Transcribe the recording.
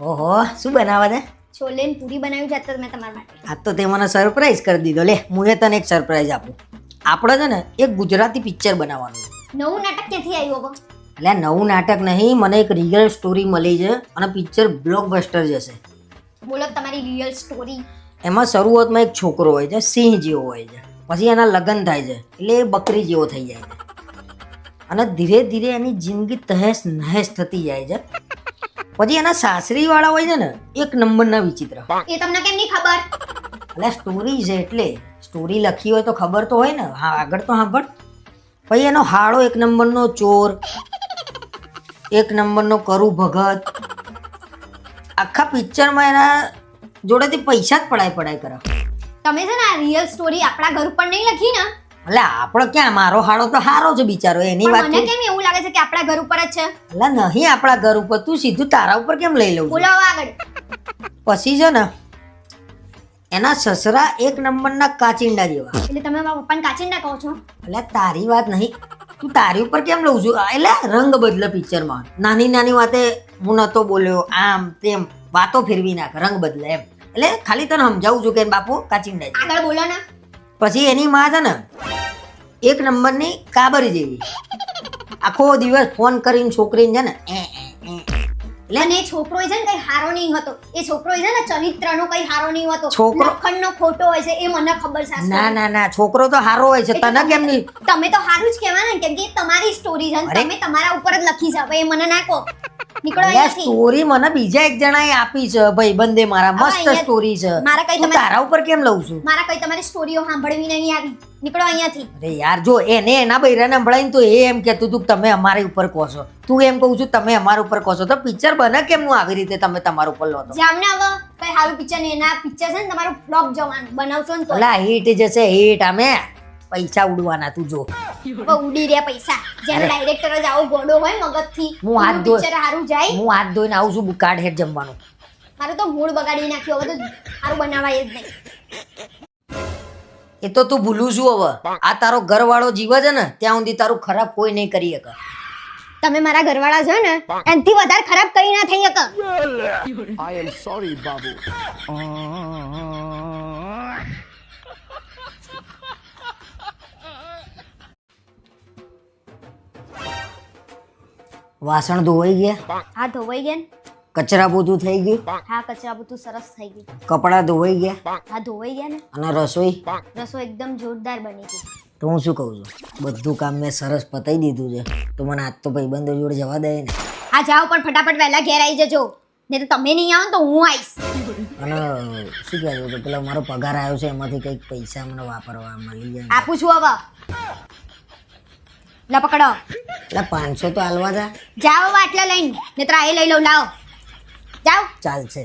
ઓહો શું બનાવે છે છોલે ને પૂરી બનાવી છે મેં તમારા માટે. આ તો તે મને સરપ્રાઈઝ કરી દીધો. લે હું એ તને એક સરપ્રાઈઝ આપું. આપણે છે ને એક ગુજરાતી પિક્ચર બનાવવાનું નવું નાટક ક્યાંથી આવ્યું હવે એટલે નવું નાટક નહીં મને એક રિયલ સ્ટોરી મળી છે અને પિક્ચર બ્લોકબસ્ટર જશે બોલો તમારી રિયલ સ્ટોરી એમાં શરૂઆતમાં એક છોકરો હોય છે સિંહ જેવો હોય છે. પછી એના લગ્ન થાય છે એટલે એ બકરી જેવો થઈ જાય છે. અને ધીરે ધીરે એની જિંદગી તહેસ નહેસ થતી જાય છે. પછી એના સાસરી વાળા હોય છે ને એક નંબરના વિચિત્ર. એ તમને કેમ નહીં ખબર? એટલે સ્ટોરી છે એટલે સ્ટોરી લખી હોય તો ખબર તો હોય ને હા આગળ તો સાંભળ. પછી એનો હાળો એક નંબરનો ચોર એક નંબરનો કરુ ભગત. આખા પિક્ચરમાં એના જોડેથી પૈસા જ પડાય પડાય કરે. તમે છે ને આ રિયલ સ્ટોરી આપણા ઘર ઉપર નહીં લખી ને એટલે આપણો ક્યાં? મારો હાડો તો હારો છે બિચારો એની વાત મને કેમ એવું લાગે છે કે આપણા ઘર ઉપર જ છે? એટલે નહીં આપણા ઘર ઉપર તું સીધું તારા ઉપર કેમ લઈ લઉં છું? બોલો આગળ. પછી છે ને એના સસરા એક નંબરના કાચિંડા જેવા. એટલે તમે મારા પપ્પાને કાચિંડા કહો છો? એટલે તારી વાત નહીં. તું તારી ઉપર કેમ લઉં છું? એટલે રંગ બદલે પિક્ચરમાં નાની નાની વાતે હું નતો બોલ્યો આમ તેમ વાતો ફેરવી નાખ રંગ બદલે એમ. એટલે ખાલી તને સમજાવું છું કે બાપુ કાચિંડા. આગળ બોલો ને. પછી એની માં છે ને એક નંબરની કાબરી જેવી. આખો દિવસ ફોન કરીને છોકરીને છે ને. એટલે અને એ છોકરો છે ને કઈ હારો નહીં હતો. એ છોકરો છે ને ચરિત્રનો કઈ હારો નહીં હતો. છોકરો- ખંડનો ખોટો હોય છે એ મને ખબર છે ના ના ના છોકરો તો હારો હોય છે. તને તમે- કેમ નહીં? તમે તો હારું જ કેવા ને કેમ કે તમારી સ્ટોરી છે તમે તમારા ઉપર જ લખી જાવ એ મને ના કહો. નીકળો અહીંયાથી સ્ટોરી મને બીજા એક જણાએ આપી છે ભાઈ બંદે મારા મસ્ત સ્ટોરી છે. મારા કઈ હું તમે તારા ઉપર કેમ લઉં છું? મારા કઈ તમારી સ્ટોરીઓ સાંભળવી નહીં આવી. નીકળો અહીંયાથી. અરે યાર જો એને એના બૈરાને સંભળાઈને તો એ એમ કહેતું હતું કે તમે અમારી ઉપર કહો છો તું એમ કહું છું તમે અમારા ઉપર કહો છો તો પિક્ચર બને કેમનું આવી રીતે તમે તમારા ઉપર લો જામને હવે કઈ સારું પિક્ચર નહીં એના પિક્ચર છે ને તમારું ફ્લોપ જવાનું બનાવશો ને તો. હિટ જશે હિટ અમે પૈસા ઉડવાના તું જો. હવે ઉડી રહ્યા પૈસા. જેમ ડાયરેક્ટર જ આવો ગોડો હોય મગજથી હું હાથ ધોઈ- પિક્ચર સારું જાય. હું હાથ ધોઈને આવું છું હેડ જમવાનું. મારું તો મૂળ બગાડી નાખ્યો હવે તો સારું બનાવાય જ નહીં. એ તો તું ભૂલું છું હવે. આ તારો ઘરવાળો જીવે છે ને ત્યાં સુધી તારું ખરાબ કોઈ નહીં કરી શકે. તમે મારા ઘરવાળા છો ને એનાથી વધારે ખરાબ કરી ના થઈ શકે. વાસણ ધોવાઈ ગયા. હા ધોવાઈ ગયા ને? કચરા બધું થઈ ગયું. હા કચરા બધું સરસ થઈ ગયું. કપડાં ધોવાઈ ગયા. હા ધોવાઈ ગયા ને? અને રસોઈ? રસોઈ એકદમ જોરદાર બની ગઈ. તો હું શું કહું છું? બધું કામ મેં સરસ પતાઈ દીધું છે. તો મને આજ તો ભાઈબંધો જોડે જવા દે ને. હા જાઓ પણ ફટાફટ વહેલા ઘેર આવી જજો. નહીં તો તમે નહીં આવો તો હું આવીશ અને શું કહેવાય કે પેલો મારો પગાર આવ્યો છે એમાંથી કંઈક પૈસા મને વાપરવા મળી જાય આપું છું હવે. લા પકડો. એટલે પાંચસો તો હાલવા જા જાઓ આટલા લઈને નહીં તો એ લઈ લઉં લાવો. જાઓ. ચાલશે.